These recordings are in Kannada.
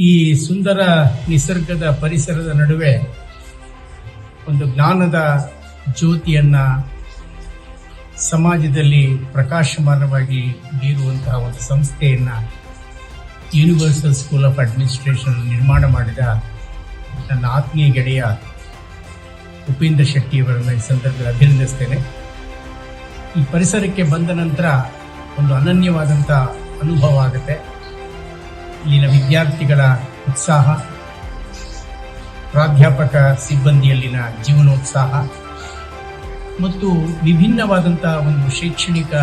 ಈ ಸುಂದರ ನಿಸರ್ಗದ ಪರಿಸರದ ನಡುವೆ ಒಂದು ಜ್ಞಾನದ ಜ್ಯೋತಿಯನ್ನ ಸಮಾಜದಲ್ಲಿ ಪ್ರಕಾಶಮಾನವಾಗಿ ಬೀರುವಂತಹ ಒಂದು ಸಂಸ್ಥೆಯನ್ನ ಯೂನಿವರ್ಸಲ್ ಸ್ಕೂಲ್ ಆಫ್ ಅಡ್ಮಿನಿಸ್ಟ್ರೇಷನ್ ನಿರ್ಮಾಣ ಮಾಡಿದ ನನ್ನ ಆತ್ಮೀಯ ಗೆಳೆಯ ಉಪೇಂದ್ರ ಶೆಟ್ಟಿಯವರನ್ನು ಈ ಸಂದರ್ಭದಲ್ಲಿ ಅಭಿನಂದಿಸ್ತೇನೆ. ಈ ಪರಿಸರಕ್ಕೆ ಬಂದ ನಂತರ ಒಂದು ಅನನ್ಯವಾದಂಥ ಅನುಭವ ಆಗುತ್ತೆ. ಇಲ್ಲಿನ ವಿದ್ಯಾರ್ಥಿಗಳ ಉತ್ಸಾಹ, ಪ್ರಾಧ್ಯಾಪಕ ಸಿಬ್ಬಂದಿಯಲ್ಲಿನ ಜೀವನೋತ್ಸಾಹ, ಮತ್ತು ವಿಭಿನ್ನವಾದಂಥ ಒಂದು ಶೈಕ್ಷಣಿಕ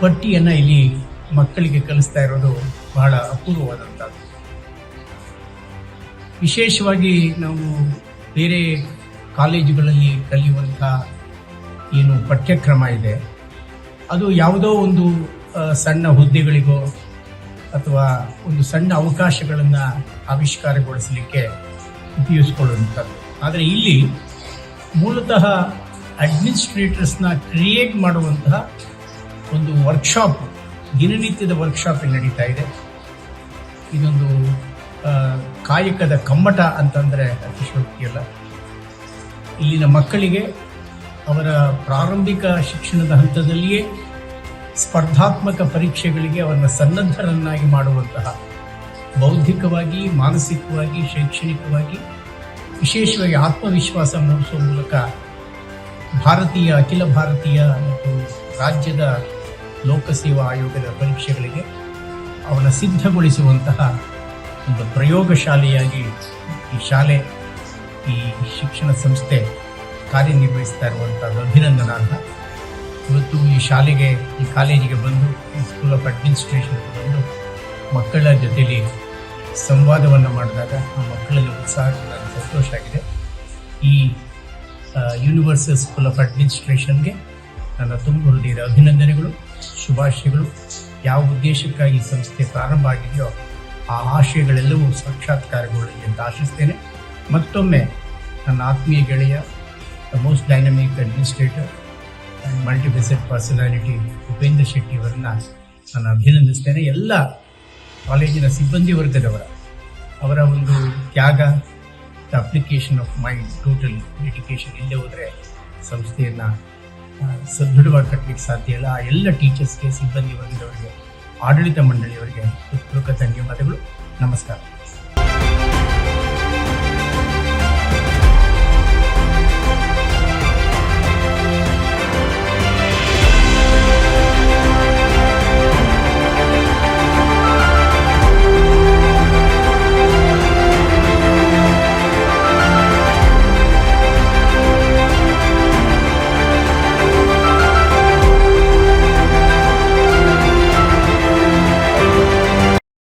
ಪಟ್ಟಿಯನ್ನು ಇಲ್ಲಿ ಮಕ್ಕಳಿಗೆ ಕಲಿಸ್ತಾ ಇರೋದು ಬಹಳ ಅಪೂರ್ವವಾದಂಥದ್ದು. ವಿಶೇಷವಾಗಿ ನಾವು ಬೇರೆ ಕಾಲೇಜುಗಳಲ್ಲಿ ಕಲಿಯುವಂಥ ಏನು ಪಠ್ಯಕ್ರಮ ಇದೆ. ಅದು ಯಾವುದೋ ಒಂದು ಸಣ್ಣ ಹುದ್ದೆಗಳಿಗೋ ಅಥವಾ ಒಂದು ಸಣ್ಣ ಅವಕಾಶಗಳನ್ನು ಆವಿಷ್ಕಾರಗೊಳಿಸಲಿಕ್ಕೆ ಉಪಯೋಗಿಸ್ಕೊಳ್ಳುವಂಥದ್ದು. ಆದರೆ ಇಲ್ಲಿ ಮೂಲತಃ ಅಡ್ಮಿನಿಸ್ಟ್ರೇಟರ್ಸ್ನ ಕ್ರಿಯೇಟ್ ಮಾಡುವಂತಹ ಒಂದು ವರ್ಕ್ಶಾಪ್, ದಿನನಿತ್ಯದ ವರ್ಕ್ಶಾಪ್ ನಡೀತಾ ಇದೆ. ಇದೊಂದು ಕಾಯಕದ ಕಮ್ಮಟ ಅಂತಂದರೆ ಅತಿಶಯೋಕ್ತಿಯಲ್ಲ. ಇಲ್ಲಿನ ಮಕ್ಕಳಿಗೆ ಅವರ ಪ್ರಾರಂಭಿಕ ಶಿಕ್ಷಣದ ಹಂತದಲ್ಲಿಯೇ ಸ್ಪರ್ಧಾತ್ಮಕ ಪರೀಕ್ಷೆಗಳಿಗೆ ಅವರನ್ನು ಸನ್ನದ್ಧರನ್ನಾಗಿ ಮಾಡುವಂತಹ ಬೌದ್ಧಿಕವಾಗಿ, ಮಾನಸಿಕವಾಗಿ, ಶೈಕ್ಷಣಿಕವಾಗಿ ವಿಶೇಷವಾಗಿ ಆತ್ಮವಿಶ್ವಾಸ ಮೂಡಿಸುವ ಮೂಲಕ ಭಾರತೀಯ, ಅಖಿಲ ಭಾರತೀಯ ಮತ್ತು ರಾಜ್ಯದ ಲೋಕಸೇವಾ ಆಯೋಗದ ಪರೀಕ್ಷೆಗಳಿಗೆ ಅವನ ಸಿದ್ಧಗೊಳಿಸುವಂತಹ ಒಂದು ಪ್ರಯೋಗಶಾಲೆಯಾಗಿ ಈ ಶಾಲೆ, ಈ ಶಿಕ್ಷಣ ಸಂಸ್ಥೆ ಕಾರ್ಯನಿರ್ವಹಿಸ್ತಾ ಇರುವಂಥದ್ದು ಅಭಿನಂದನಾರ್ಹ. ಇವತ್ತು ಈ ಶಾಲೆಗೆ, ಈ ಕಾಲೇಜಿಗೆ ಬಂದು, ಈ ಸ್ಕೂಲ್ ಆಫ್ ಅಡ್ಮಿನಿಸ್ಟ್ರೇಷನ್ ಬಂದು ಮಕ್ಕಳ ಜೊತೆಯಲ್ಲಿ ಸಂವಾದವನ್ನು ಮಾಡಿದಾಗ ಆ ಮಕ್ಕಳಲ್ಲಿ ಉತ್ಸಾಹ ನನಗೆ ಸಂತೋಷ ಆಗಿದೆ. ಈ ಯೂನಿವರ್ಸಲ್ ಸ್ಕೂಲ್ ಆಫ್ ಅಡ್ಮಿನಿಸ್ಟ್ರೇಷನ್ಗೆ ನನ್ನ ತುಂಬ ಹೃದಯದ ಅಭಿನಂದನೆಗಳು, ಶುಭಾಶಯಗಳು. ಯಾವ ಉದ್ದೇಶಕ್ಕಾಗಿ ಈ ಸಂಸ್ಥೆ ಪ್ರಾರಂಭ ಆಗಿದೆಯೋ ಆ ಆಶಯಗಳೆಲ್ಲವೂ ಸಾಕ್ಷಾತ್ಕಾರಗೊಳ್ಳಲಿ ಅಂತ ಆಶಿಸ್ತೇನೆ. ಮತ್ತೊಮ್ಮೆ ನನ್ನ ಆತ್ಮೀಯ ಗೆಳೆಯ the most dynamic administrator and personality Upendra Shetty ಅವರನ್ನ ನಾನು ಅಭಿನಂದಿಸ್ತೇನೆ. ಎಲ್ಲ ಕಾಲೇಜಿನ ಸಿಬ್ಬಂದಿ ವರ್ಗದವರ, ಅವರ ಒಂದು ತ್ಯಾಗ the application of mind total education ಇಲ್ಲದೆ ಹೋದರೆ ಸಂಸ್ಥೆಯನ್ನು ಸದೃಢವಾಗಿ ಕಟ್ಟಲಿಕ್ಕೆ ಸಾಧ್ಯ ಇಲ್ಲ. ಆ ಎಲ್ಲ ಟೀಚರ್ಸ್ಗೆ ಸಿಬ್ಬಂದಿ ವರ್ಗದವರಿಗೆ, ಆಡಳಿತ ಮಂಡಳಿಯವರಿಗೆ ಹೃತ್ಪೂರ್ವಕ ಧನ್ಯವಾದಗಳು. ನಮಸ್ಕಾರ.